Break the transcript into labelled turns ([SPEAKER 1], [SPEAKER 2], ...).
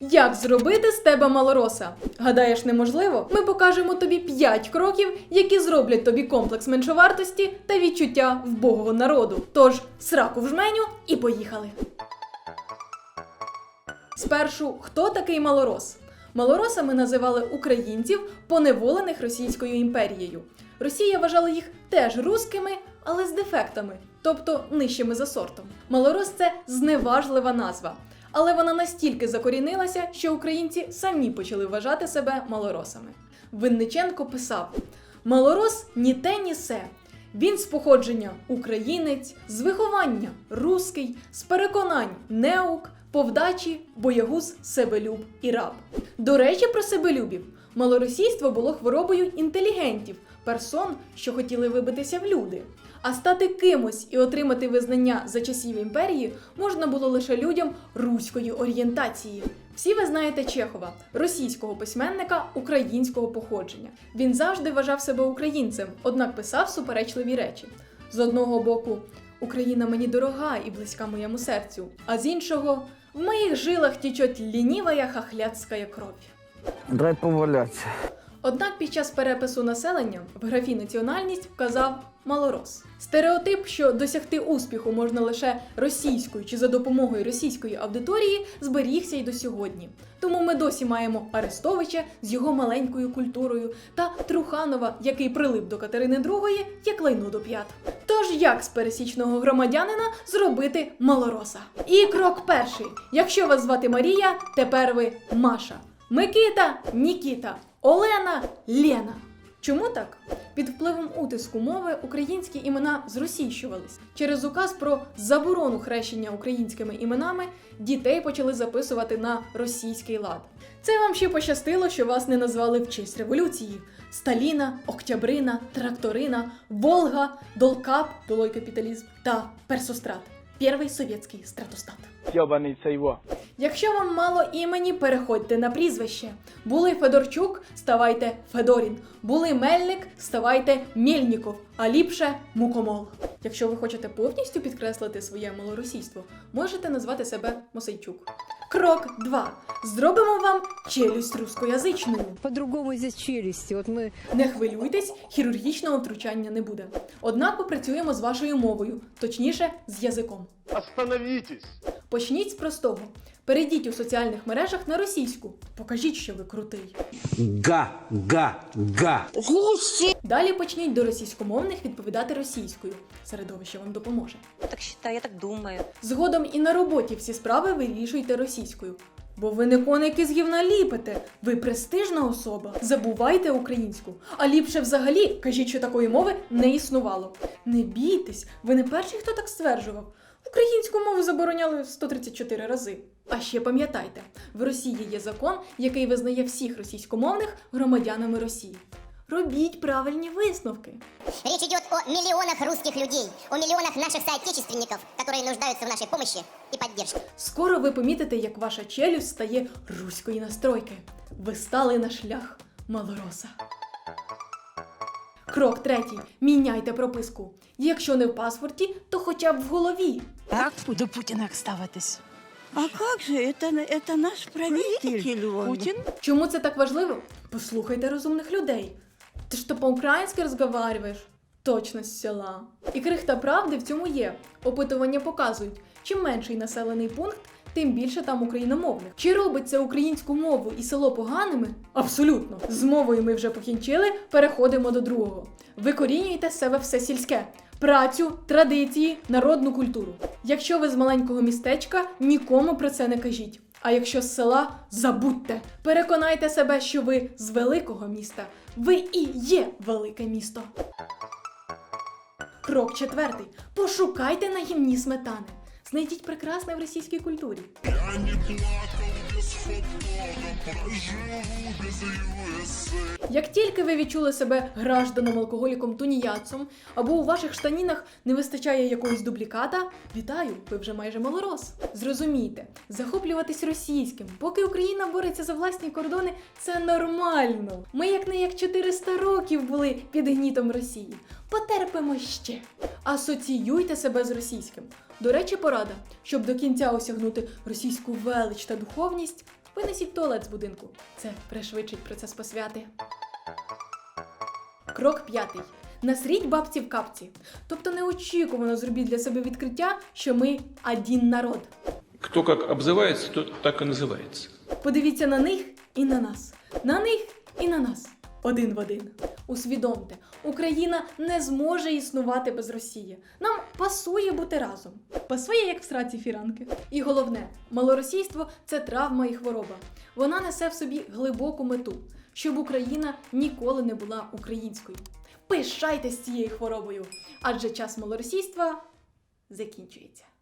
[SPEAKER 1] Як зробити з тебе малороса? Гадаєш, неможливо? Ми покажемо тобі 5 кроків, які зроблять тобі комплекс меншовартості та відчуття вбогого народу. Тож, сраку в жменю і поїхали. Спершу, хто такий малорос? Малоросами називали українців, поневолених Російською імперією. Росія вважала їх теж рускими, але з дефектами, тобто нижчими за сортом. Малорос це зневажлива назва. Але вона настільки закорінилася, що українці самі почали вважати себе малоросами. Винниченко писав: Малорос ні те, ні се. Він з походження українець, з виховання руський, з переконань неук, повдачі, боягуз, себелюб і раб. До речі, про себелюбів. Малоросійство було хворобою інтелігентів, персон, що хотіли вибитися в люди. А стати кимось і отримати визнання за часів імперії можна було лише людям руської орієнтації. Всі ви знаєте Чехова, російського письменника українського походження. Він завжди вважав себе українцем, однак писав суперечливі речі. З одного боку, Україна мені дорога і близька моєму серцю, а з іншого, в моїх жилах течет лінівая хахляцька кров.
[SPEAKER 2] Дай поваляться.
[SPEAKER 1] Однак під час перепису населення в графі національність вказав малорос. Стереотип, що досягти успіху можна лише російською чи за допомогою російської аудиторії, зберігся й до сьогодні. Тому ми досі маємо Арестовича з його маленькою культурою та Труханова, який прилип до Катерини II, як лайно до п'ят. Тож як з пересічного громадянина зробити малороса? І крок перший: якщо вас звати Марія, тепер ви Маша. Микита Нікіта, Олена Лена. Чому так? Під впливом утиску мови українські імена зросійщувались. Через указ про заборону хрещення українськими іменами дітей почали записувати на російський лад. Це вам ще пощастило, що вас не назвали в честь революції: Сталіна, Октябрина, Тракторина, Волга, Долкап, долой капіталізм та Персострат. Перший совєтський стратостат.
[SPEAKER 3] Йобаний це його.
[SPEAKER 1] Якщо вам мало імені, переходьте на прізвище. Були Федорчук, ставайте Федорін. Були Мельник, ставайте Мельніков, а ліпше Мукомол. Якщо ви хочете повністю підкреслити своє малоросійство, можете назвати себе Мосейчук. Крок 2. Зробимо вам челюсть рускоязичною.
[SPEAKER 4] По-другому здесь челюсти. Вот мы
[SPEAKER 1] Не хвилюйтесь, хірургічного втручання не буде. Однак попрацюємо з вашою мовою, точніше, з язиком.
[SPEAKER 5] Остановитесь!
[SPEAKER 1] Почніть з простого. Перейдіть у соціальних мережах на російську. Покажіть, що ви крутий.
[SPEAKER 2] Га, га, га.
[SPEAKER 1] Далі почніть до російськомовних відповідати російською. Середовище вам допоможе.
[SPEAKER 6] Так считаю, я так думаю.
[SPEAKER 1] Згодом і на роботі всі справи вирішуйте російською. Бо ви не коники з гівна ліпите, ви престижна особа. Забувайте українську. А ліпше взагалі кажіть, що такої мови не існувало. Не бійтесь, ви не перший, хто так стверджував. Українську мову забороняли 134 рази. А ще пам'ятайте, в Росії є закон, який визнає всіх російськомовних громадянами Росії Робіть правильні висновки.
[SPEAKER 7] Речь идет о миллионах русских людей, о миллионах наших соотечественников, которые нуждаются в нашей помощи и поддержке.
[SPEAKER 1] Скоро ви помітите, як ваша челюсть стає руської настройки. Ви стали на шлях малороса. Крок третій. Міняйте прописку. Якщо не в паспорті, то хоча б в голові.
[SPEAKER 8] Як до Путіна ставитись?
[SPEAKER 9] А как же, это, это наш правитель. он.
[SPEAKER 8] Путін?
[SPEAKER 1] Чому це так важливо? Послухайте розумних людей. Ти ж то по-українськи розговарюєш? Точно з села. І крихта правди в цьому є. Опитування показують, чим менший населений пункт, тим більше там україномовних. Чи робить це українську мову і село поганими? Абсолютно. З мовою ми вже покінчили, переходимо до другого. Викорінюйте з себе все сільське. Працю, традиції, народну культуру. Якщо ви з маленького містечка, нікому про це не кажіть. А якщо з села, забудьте. Переконайте себе, що ви з великого міста. Ви і є велике місто. Крок четвертий. Пошукайте на гімні сметани. Знайдіть прекрасне в російській культурі. Як тільки ви відчули себе гражданом алкоголіком туніяцом, або у ваших штанінах не вистачає якогось дубліката, вітаю, ви вже майже малорос. Зрозумійте, захоплюватись російським, поки Україна бореться за власні кордони, це нормально. Ми як не як 400 років були під гнітом Росії. Потерпимо ще. Асоціюйте себе з російським. До речі, порада, щоб до кінця осягнути російську велич та духовність, Винесіть туалет з будинку. Це пришвидшить процес посвяти. Крок п'ятий. Насріть бабці в капці. Тобто неочікувано зробіть для себе відкриття, що ми один народ.
[SPEAKER 3] Кто как обзывается, тот так и называется.
[SPEAKER 1] Подивіться на них і на нас. На них і на нас. Один в один. Усвідомте, Україна не зможе існувати без Росії. Нам пасує бути разом. Пасує, як в сраці фіранки. І головне, малоросійство це травма і хвороба. Вона несе в собі глибоку мету, щоб Україна ніколи не була українською. Пишайтесь цією хворобою, адже час малоросійства закінчується.